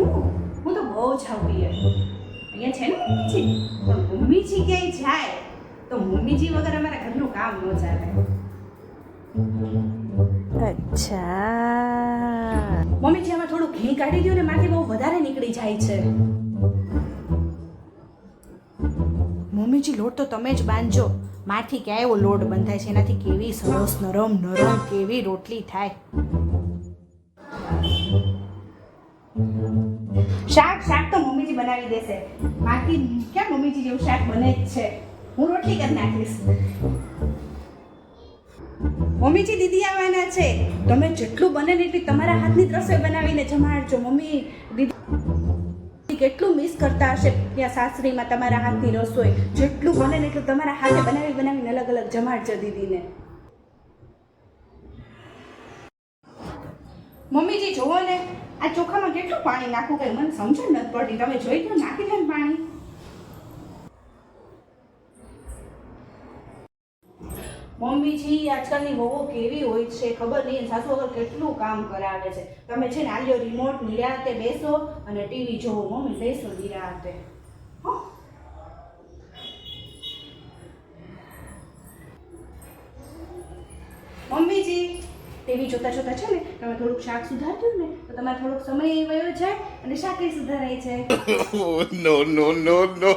હું? હું તો બહુ જાઉં અહીંયા છે ને મમ્મીજી પણ મમ્મીજી ક્યાંય જાય તો મમ્મીજી વગર અમારા ઘરનું કામ ન ચાલે. અચ્છા. મમ્મીજી આમાં થોડું ઘી કાઢી દો ને માથી બહુ વધારે નીકળી જાય છે. મમ્મીજી લોટ તો તમે જ બાંધજો. માથી ક્યાં એવો લોટ બંધાય છે? એનાથી કેવી સરસ નરમ નરમ કેવી રોટલી થાય. શાક શાક તો મમ્મીજી બનાવી દેશે. બાકી ક્યાં મમ્મીજી જેવું શાક બને જ છે? હું રોટલી કરી નાખીશ. મમ્મીજી દીદી આવવાના છે. તમે જેટલું બને ને એટલી તમારા હાથની રસોઈ બનાવીને જમાડજો, મમ્મી. દીદી કેટલું મિસ કરતા હશે ત્યાં સાસરીમાં તમારા હાથની રસોઈ. જેટલું બને ને એટલું તમારા હાથે બનાવી બનાવીને અલગ અલગ જમાડજો દીદીને. મમ્મીજી, જુઓ ને. આ ચોખામાં કેટલું પાણી નાખવું કંઈ મને સમજણ નથી પડતી. તમે જોઈ તો નાખી દે પાણી. મમ્મીજી, આજકાલની વહુઓ કેવી હોય છે? ખબર નહીં. સાસુ વગર કેટલું કામ કરાવે છે? તમે છે ને આલ્યો રિમોટ નિરાતે બેસો અને ટીવી જોવો. મમ્મી બેસો નિરાતે. મમ્મીજી ટીવી જોતા જોતા છે ને તમે થોડુંક શાક સુધાર્યું ને, તો તમારે થોડોક સમય વયો જાય અને શાક સુધારાય છે. નો નો નો નો